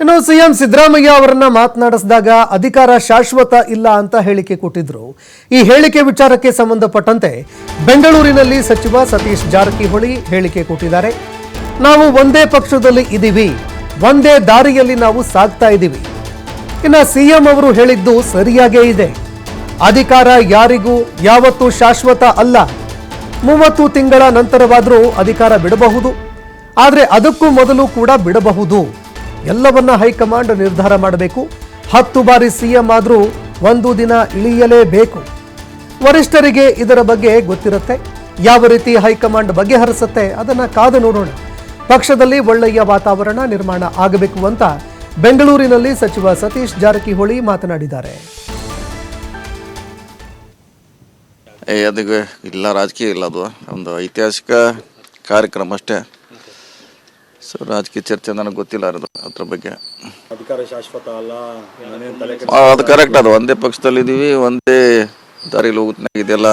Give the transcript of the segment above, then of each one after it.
ಇನ್ನು ಸಿಎಂ ಸಿದ್ದರಾಮಯ್ಯ ಅವರನ್ನ ಮಾತನಾಡಿಸಿದಾಗ ಅಧಿಕಾರ ಶಾಶ್ವತ ಇಲ್ಲ ಅಂತ ಹೇಳಿಕೆ ಕೊಟ್ಟಿದ್ರು. ಈ ಹೇಳಿಕೆ ವಿಚಾರಕ್ಕೆ ಸಂಬಂಧಪಟ್ಟಂತೆ ಬೆಂಗಳೂರಿನಲ್ಲಿ ಸಚಿವ ಸತೀಶ್ ಜಾರಕಿಹೊಳಿ ಹೇಳಿಕೆ ಕೊಟ್ಟಿದ್ದಾರೆ. ನಾವು ಒಂದೇ ಪಕ್ಷದಲ್ಲಿ ಇದ್ದೀವಿ ಒಂದೇ ದಾರಿಯಲ್ಲಿ ನಾವು ಸಾಗ್ತಾ ಇದ್ದೀವಿ ಇನ್ನು ಸಿಎಂ ಅವರು ಹೇಳಿದ್ದು ಸರಿಯಾಗೇ ಇದೆ. ಅಧಿಕಾರ ಯಾರಿಗೂ, ಯಾವತ್ತೂ ಶಾಶ್ವತ ಅಲ್ಲ. ಮೂವತ್ತು ತಿಂಗಳ ನಂತರವಾದರೂ ಅಧಿಕಾರ ಬಿಡಬಹುದು. ಆದರೆ ಅದಕ್ಕೂ ಮೊದಲು ಕೂಡ ಬಿಡಬಹುದು. ಎಲ್ಲವನ್ನ ಹೈಕಮಾಂಡ್ ನಿರ್ಧಾರ ಮಾಡಬೇಕು. ಹತ್ತು ಬಾರಿ ಸಿಎಂ ಆದರೂ ಒಂದು ದಿನ ಇಳಿಯಲೇಬೇಕು. ವರಿಷ್ಠರಿಗೆ ಇದರ ಬಗ್ಗೆ ಗೊತ್ತಿರುತ್ತೆ. ಯಾವ ರೀತಿ ಹೈಕಮಾಂಡ್ ಬಗೆಹರಿಸುತ್ತೆ ಅದನ್ನ ಕಾದು ನೋಡೋಣ. ಪಕ್ಷದಲ್ಲಿ ಒಳ್ಳೆಯ ವಾತಾವರಣ ನಿರ್ಮಾಣ ಆಗಬೇಕು ಅಂತ ಬೆಂಗಳೂರಿನಲ್ಲಿ ಸಚಿವ ಸತೀಶ್ ಜಾರಕಿಹೊಳಿ ಮಾತನಾಡಿದ್ದಾರೆ. ಅದಕ್ಕೆ ಇಲ್ಲ, ರಾಜಕೀಯ ಇಲ್ಲ ಅದು. ಒಂದು ಐತಿಹಾಸಿಕ ಕಾರ್ಯಕ್ರಮ ಅಷ್ಟೇ. ಸೊ ರಾಜಕೀಯ ಚರ್ಚೆ ನನಗೆ ಗೊತ್ತಿಲ್ಲ ಅದು ಅದ್ರ ಬಗ್ಗೆ. ಅಧಿಕಾರ ಶಾಶ್ವತ ಅಲ್ಲ? ಅದು ಕರೆಕ್ಟ್ ಅದು. ಒಂದೇ ಪಕ್ಷದಲ್ಲಿ ಇದೀವಿ ಒಂದೇ ದಾರಿಲಿ ಹೋಗುತ್ತೆ ಇದೆಲ್ಲ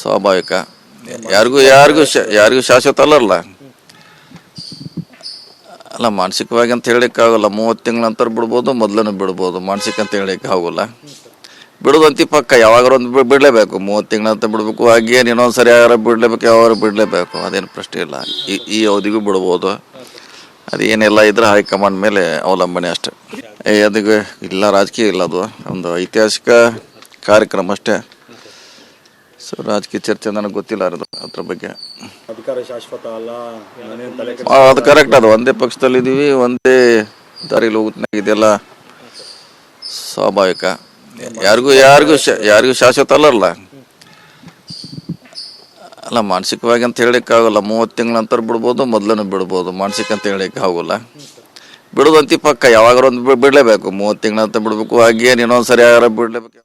ಸ್ವಾಭಾವಿಕ. ಯಾರಿಗೂ ಯಾರಿಗೂ ಯಾರಿಗೂ ಶಾಶ್ವತ ಅಲ್ಲ ಅಲ್ಲ ಮಾನಸಿಕವಾಗಿ ಅಂತ ಹೇಳಕ್ಕಾಗಲ್ಲ. ಮೂವತ್ತು ತಿಂಗಳ ನಂತರ ಬಿಡ್ಬೋದು ಮೊದಲನ್ನು ಬಿಡ್ಬೋದು. ಮಾನಸಿಕ ಅಂತ ಹೇಳಕ್ಕೆ ಆಗೋಲ್ಲ ಬಿಡೋದಂತಿ ಪಕ್ಕ ಯಾವಾಗಾರ ಒಂದು ಬಿಡಲೇಬೇಕು. ಮೂವತ್ತು ತಿಂಗಳಂತ ಬಿಡಬೇಕು. ಹಾಗೇನು ಇನ್ನೊಂದು ಸರಿ ಯಾರು ಬಿಡಲೇಬೇಕು ಯಾವಾಗ ಬಿಡಲೇಬೇಕು. ಅದೇನು ಪ್ರಶ್ನೆ ಇಲ್ಲ. ಈ ಈ ಅವಧಿಗೂ ಬಿಡ್ಬೋದು. ಅದೇನೆಲ್ಲ ಇದ್ರೆ ಹೈಕಮಾಂಡ್ ಮೇಲೆ ಅವಲಂಬನೆ ಅಷ್ಟೇ. ಅದಕ್ಕೆ ಇಲ್ಲ ರಾಜಕೀಯ ಇಲ್ಲ ಅದು. ಒಂದು ಐತಿಹಾಸಿಕ ಕಾರ್ಯಕ್ರಮ ಅಷ್ಟೇ. ಸೊ ರಾಜಕೀಯ ಚರ್ಚೆ ನನಗೆ ಗೊತ್ತಿಲ್ಲ ಅದು ಅದ್ರ ಬಗ್ಗೆ. ಅದು ಕರೆಕ್ಟ್ ಅದು. ಒಂದೇ ಪಕ್ಷದಲ್ಲಿ ಇದ್ದೀವಿ ಒಂದೇ ದಾರಿಲಿ ಹೋಗುತ್ತೆ ಇದೆಲ್ಲ ಸ್ವಾಭಾವಿಕ. ಯಾರಿಗೂ ಯಾರಿಗೂ ಯಾರಿಗೂ ಶಾಶ್ವತ ಅಲ್ಲ ಅಲ್ಲ, ಮಾನಸಿಕವಾಗಿ ಅಂತ ಹೇಳಕ್ಕಾಗಲ್ಲ. ಮೂವತ್ತು ತಿಂಗಳ ನಂತರ ಬಿಡ್ಬೋದು ಮೊದಲನ್ನು ಬಿಡ್ಬೋದು. ಮಾನಸಿಕ ಅಂತ ಹೇಳಕ್ಕೆ ಆಗೋಲ್ಲ. ಬಿಡುದಂತಿ ಪಕ್ಕ, ಯಾವಾಗಾರ ಒಂದು ಬಿಡಲೇಬೇಕು. ಮೂವತ್ತು ತಿಂಗಳ ಅಂತ ಬಿಡಬೇಕು. ಹಾಗೇನು ಇನ್ನೊಂದು ಸರಿ ಯಾರು ಬಿಡಲೇಬೇಕು.